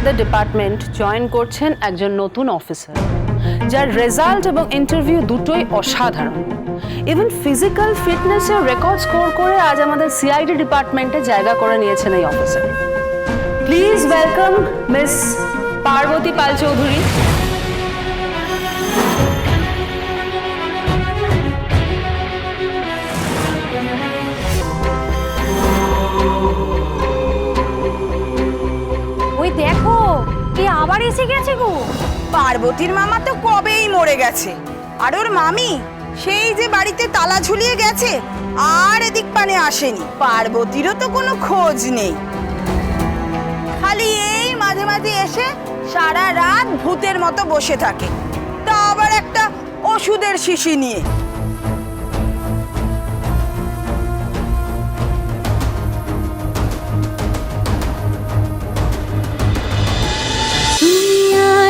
আমাদের department join করছেন একজন নতুন অফিসার যার রেজাল্ট এবং ইন্টারভিউ দুটোই অসাধারণ। ইভেন ফিজিক্যাল ফিটনেসের রেকর্ড স্কোর করে আজ আমাদের সিআইডি ডিপার্টমেন্টে জায়গা করে নিয়েছেন এই officer please welcome Miss Parbati Pal Chowdhury দেখো আবার এসে গেছে গো। পার্বতীর মামা তো কবেই মরে গেছে। আর ওর মামি, সেই যে বাড়িতে তালা ঝুলিয়ে গেছে, আর এদিক পানে আসেনি। পার্বতীরও তো কোনো খোঁজ নেই। খালি এই মাঝে মাঝে এসে সারা রাত ভূতের মতো বসে থাকে। তা আবার একটা ওষুধের শিশি নিয়ে।